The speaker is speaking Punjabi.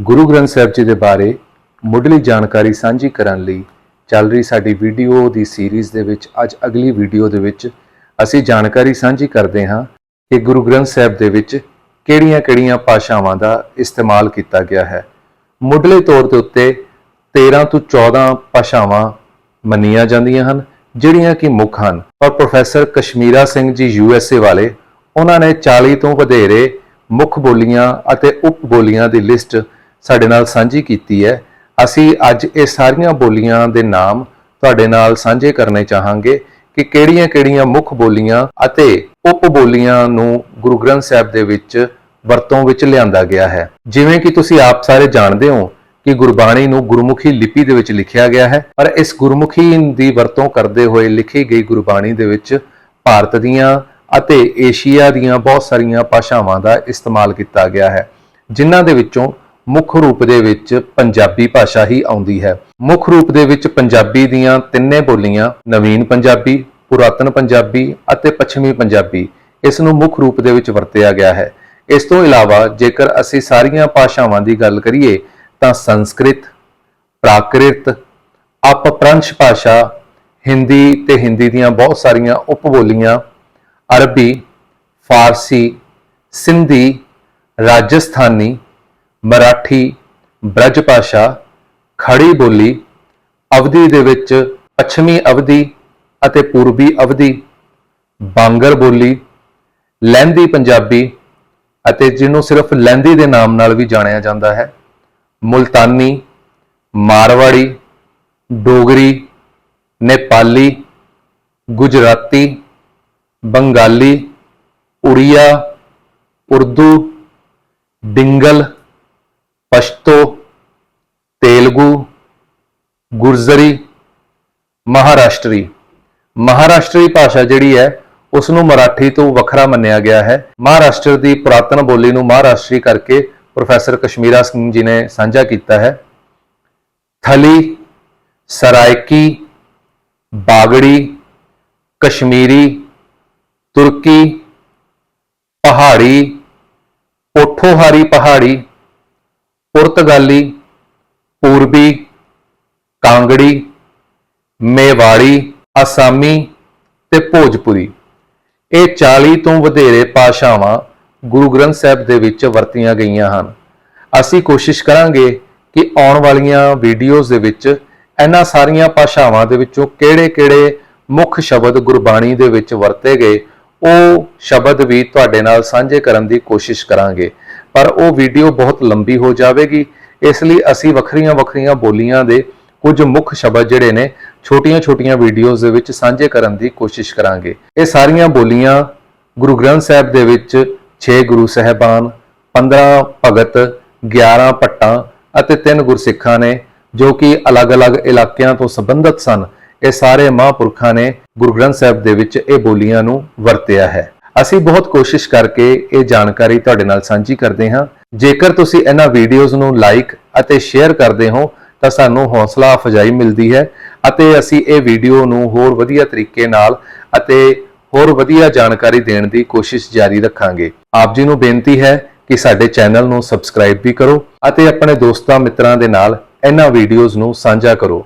ਗੁਰੂ ਗ੍ਰੰਥ ਸਾਹਿਬ ਜੀ ਦੇ ਬਾਰੇ ਮੁੱਢਲੀ ਜਾਣਕਾਰੀ ਸਾਂਝੀ ਕਰਨ ਲਈ ਚੱਲ ਰਹੀ ਸਾਡੀ ਵੀਡੀਓ ਦੀ ਸੀਰੀਜ਼ ਦੇ ਵਿੱਚ ਅੱਜ ਅਗਲੀ ਵੀਡੀਓ ਦੇ ਵਿੱਚ ਅਸੀਂ ਜਾਣਕਾਰੀ ਸਾਂਝੀ ਕਰਦੇ ਹਾਂ ਕਿ ਗੁਰੂ ਗ੍ਰੰਥ ਸਾਹਿਬ ਦੇ ਵਿੱਚ ਕਿਹੜੀਆਂ-ਕਿਹੜੀਆਂ ਭਾਸ਼ਾਵਾਂ ਦਾ ਇਸਤੇਮਾਲ ਕੀਤਾ ਗਿਆ ਹੈ। ਮੁੱਢਲੇ ਤੌਰ ਦੇ ਉੱਤੇ 13 ਤੋਂ 14 ਭਾਸ਼ਾਵਾਂ ਮੰਨੀਆਂ ਜਾਂਦੀਆਂ ਹਨ, ਜਿਹੜੀਆਂ ਕਿ ਮੁੱਖ ਹਨ। ਪਰ ਪ੍ਰੋਫੈਸਰ ਕਸ਼ਮੀਰਾ ਸਿੰਘ ਜੀ ਯੂਐਸਏ ਵਾਲੇ, ਉਹਨਾਂ ਨੇ 40 ਤੋਂ ਵਧੇਰੇ ਮੁੱਖ ਬੋਲੀਆਂ ਅਤੇ ਉਪ ਬੋਲੀਆਂ ਦੀ ਲਿਸਟ ਸਾਡੇ ਨਾਲ ਸਾਂਝੀ ਕੀਤੀ ਹੈ। ਅਸੀਂ ਅੱਜ ਇਹ ਸਾਰੀਆਂ ਬੋਲੀਆਂ ਦੇ ਨਾਮ ਤੁਹਾਡੇ ਨਾਲ ਸਾਂਝੇ ਕਰਨੇ ਚਾਹਾਂਗੇ ਕਿ ਕਿਹੜੀਆਂ-ਕਿਹੜੀਆਂ ਮੁੱਖ ਬੋਲੀਆਂ ਅਤੇ ਉਪ ਬੋਲੀਆਂ ਨੂੰ ਗੁਰੂ ਗ੍ਰੰਥ ਸਾਹਿਬ ਦੇ ਵਿੱਚ ਵਰਤੋਂ ਵਿੱਚ ਲਿਆਂਦਾ ਗਿਆ ਹੈ। ਜਿਵੇਂ ਕਿ ਤੁਸੀਂ ਆਪ ਸਾਰੇ ਜਾਣਦੇ ਹੋ ਕਿ ਗੁਰਬਾਣੀ ਨੂੰ ਗੁਰਮੁਖੀ ਲਿਪੀ ਦੇ ਵਿੱਚ ਲਿਖਿਆ ਗਿਆ ਹੈ, ਪਰ ਇਸ ਗੁਰਮੁਖੀ ਦੀ ਵਰਤੋਂ ਕਰਦੇ ਹੋਏ ਲਿਖੀ ਗਈ ਗੁਰਬਾਣੀ ਦੇ ਵਿੱਚ ਭਾਰਤ ਦੀਆਂ ਅਤੇ ਏਸ਼ੀਆ ਦੀਆਂ ਬਹੁਤ ਸਾਰੀਆਂ ਭਾਸ਼ਾਵਾਂ ਦਾ ਇਸਤੇਮਾਲ ਕੀਤਾ ਗਿਆ ਹੈ। ਜਿਨ੍ਹਾਂ ਦੇ ਵਿੱਚੋਂ ਮੁੱਖ ਰੂਪ ਦੇ ਵਿੱਚ ਪੰਜਾਬੀ ਭਾਸ਼ਾ ਹੀ ਆਉਂਦੀ ਹੈ। ਮੁੱਖ ਰੂਪ ਦੇ ਵਿੱਚ ਪੰਜਾਬੀ ਦੀਆਂ ਤਿੰਨੇ ਬੋਲੀਆਂ ਨਵੀਨ ਪੰਜਾਬੀ, ਪੁਰਾਤਨ ਪੰਜਾਬੀ ਅਤੇ ਪੱਛਮੀ ਪੰਜਾਬੀ ਇਸ ਨੂੰ ਮੁੱਖ ਰੂਪ ਦੇ ਵਿੱਚ ਵਰਤਿਆ ਗਿਆ ਹੈ। ਇਸ ਤੋਂ ਇਲਾਵਾ ਜੇਕਰ ਅਸੀਂ ਸਾਰੀਆਂ ਭਾਸ਼ਾਵਾਂ ਦੀ ਗੱਲ ਕਰੀਏ ਤਾਂ ਸੰਸਕ੍ਰਿਤ, ਪ੍ਰਾਕ੍ਰਿਤ, ਅਪਭ੍ਰੰਸ਼ ਭਾਸ਼ਾ, ਹਿੰਦੀ ਤੇ ਹਿੰਦੀ ਦੀਆਂ ਬਹੁਤ ਸਾਰੀਆਂ ਉਪਬੋਲੀਆਂ, ਅਰਬੀ, ਫਾਰਸੀ, ਸਿੰਧੀ, ਰਾਜਸਥਾਨੀ ਮਰਾਠੀ, ਬ੍ਰਜ ਭਾਸ਼ਾ, ਖੜੀ ਬੋਲੀ, ਅਵਧੀ ਦੇ ਵਿੱਚ ਪੱਛਮੀ ਅਵਧੀ ਅਤੇ ਪੂਰਬੀ ਅਵਧੀ, ਬਾਂਗਰ ਬੋਲੀ, ਲਹਿੰਦੀ ਪੰਜਾਬੀ ਅਤੇ ਜਿਹਨੂੰ ਸਿਰਫ ਲਹਿੰਦੀ ਦੇ ਨਾਮ ਨਾਲ ਵੀ ਜਾਣਿਆ ਜਾਂਦਾ ਹੈ, ਮੁਲਤਾਨੀ, ਮਾਰਵਾੜੀ, ਡੋਗਰੀ, ਨੇਪਾਲੀ, ਗੁਜਰਾਤੀ, ਬੰਗਾਲੀ, ਉੜੀਆ, ਉਰਦੂ, ਡਿੰਗਲ ਪਸ਼ਤੋ ਤੇਲਗੂ ਗੁਰਜ਼ਰੀ ਮਹਾਰਾਸ਼ਟਰੀ ਮਹਾਰਾਸ਼ਟਰੀ ਭਾਸ਼ਾ ਜਿਹੜੀ ਹੈ ਉਸ ਨੂੰ ਮਰਾਠੀ ਤੋਂ ਵੱਖਰਾ ਮੰਨਿਆ ਗਿਆ ਹੈ ਮਹਾਰਾਸ਼ਟਰ ਦੀ ਪੁਰਾਤਨ ਬੋਲੀ ਨੂੰ ਮਹਾਰਾਸ਼ਟਰੀ ਕਰਕੇ ਪ੍ਰੋਫੈਸਰ ਕਸ਼ਮੀਰਾ ਸਿੰਘ ਜੀ ਨੇ ਸਾਂਝਾ ਕੀਤਾ ਹੈ ਥਲੀ ਸਰਾਇਕੀ ਬਾਗੜੀ ਕਸ਼ਮੀਰੀ ਤੁਰਕੀ ਪਹਾੜੀ ਪੋਠੋਹਾਰੀ ਪਹਾੜੀ ਪੁਰਤਗਾਲੀ, ਪੂਰਬੀ, ਕਾਂਗੜੀ, ਮੇਵਾੜੀ, ਅਸਾਮੀ ਤੇ ਭੋਜਪੁਰੀ। ਇਹ 40 ਤੋਂ ਵਧੇਰੇ ਭਾਸ਼ਾਵਾਂ ਗੁਰੂ ਗ੍ਰੰਥ ਸਾਹਿਬ ਦੇ ਵਿੱਚ ਵਰਤੀਆਂ ਗਈਆਂ ਹਨ। ਅਸੀਂ ਕੋਸ਼ਿਸ਼ ਕਰਾਂਗੇ ਕਿ ਆਉਣ ਵਾਲੀਆਂ ਵੀਡੀਓਜ਼ ਦੇ ਵਿੱਚ ਇਹਨਾਂ ਸਾਰੀਆਂ ਭਾਸ਼ਾਵਾਂ ਦੇ ਵਿੱਚੋਂ ਕਿਹੜੇ-ਕਿਹੜੇ ਮੁੱਖ ਸ਼ਬਦ ਗੁਰਬਾਣੀ ਦੇ ਵਿੱਚ ਵਰਤੇ ਗਏ, ਉਹ ਸ਼ਬਦ ਵੀ ਤੁਹਾਡੇ ਨਾਲ ਸਾਂਝੇ ਕਰਨ ਦੀ ਕੋਸ਼ਿਸ਼ ਕਰਾਂਗੇ। ਪਰ ਉਹ ਵੀਡੀਓ ਬਹੁਤ ਲੰਬੀ ਹੋ ਜਾਵੇਗੀ। ਇਸ ਲਈ ਅਸੀਂ ਵੱਖਰੀਆਂ-ਵੱਖਰੀਆਂ ਬੋਲੀਆਂ ਦੇ ਕੁਝ ਮੁੱਖ ਸ਼ਬਦ ਜਿਹੜੇ ਨੇ ਛੋਟੀਆਂ-ਛੋਟੀਆਂ ਵੀਡੀਓਜ਼ ਦੇ ਵਿੱਚ ਸਾਂਝੇ ਕਰਨ ਦੀ ਕੋਸ਼ਿਸ਼ ਕਰਾਂਗੇ। ਇਹ ਸਾਰੀਆਂ ਬੋਲੀਆਂ ਗੁਰੂ ਗ੍ਰੰਥ ਸਾਹਿਬ ਦੇ ਵਿੱਚ 6 ਗੁਰੂ ਸਹਿਬਾਨ 15 ਭਗਤ 11 ਭੱਟਾਂ ਅਤੇ 3 ਗੁਰਸਿੱਖਾਂ ਨੇ, ਜੋ ਕਿ ਅਲੱਗ-ਅਲੱਗ ਇਲਾਕਿਆਂ ਤੋਂ ਸੰਬੰਧਿਤ ਸਨ। ਇਹ ਸਾਰੇ ਮਹਾਂਪੁਰਖਾਂ ਨੇ ਗੁਰੂ ਗ੍ਰੰਥ ਸਾਹਿਬ ਦੇ ਵਿੱਚ ਇਹ ਬੋਲੀਆਂ ਨੂੰ ਵਰਤਿਆ ਹੈ। ਅਸੀਂ ਬਹੁਤ ਕੋਸ਼ਿਸ਼ ਕਰਕੇ ਇਹ ਜਾਣਕਾਰੀ ਤੁਹਾਡੇ ਨਾਲ ਸਾਂਝੀ ਕਰਦੇ ਹਾਂ। ਜੇਕਰ ਤੁਸੀਂ ਇਹਨਾਂ ਵੀਡੀਓਜ਼ ਨੂੰ ਲਾਈਕ ਅਤੇ ਸ਼ੇਅਰ ਕਰਦੇ ਹੋ, ਤਾਂ ਸਾਨੂੰ ਹੌਸਲਾ ਅਫਜਾਈ ਮਿਲਦੀ ਹੈ ਅਤੇ ਅਸੀਂ ਇਹ ਵੀਡੀਓ ਨੂੰ ਹੋਰ ਵਧੀਆ ਤਰੀਕੇ ਨਾਲ ਅਤੇ ਹੋਰ ਵਧੀਆ ਜਾਣਕਾਰੀ ਦੇਣ ਦੀ ਕੋਸ਼ਿਸ਼ ਜਾਰੀ ਰੱਖਾਂਗੇ। ਆਪ ਜੀ ਨੂੰ ਬੇਨਤੀ ਹੈ ਕਿ ਸਾਡੇ ਚੈਨਲ ਨੂੰ ਸਬਸਕ੍ਰਾਈਬ ਵੀ ਕਰੋ ਅਤੇ ਆਪਣੇ ਦੋਸਤਾਂ ਮਿੱਤਰਾਂ ਦੇ ਨਾਲ ਇਹਨਾਂ ਵੀਡੀਓਜ਼ ਨੂੰ ਸਾਂਝਾ ਕਰੋ।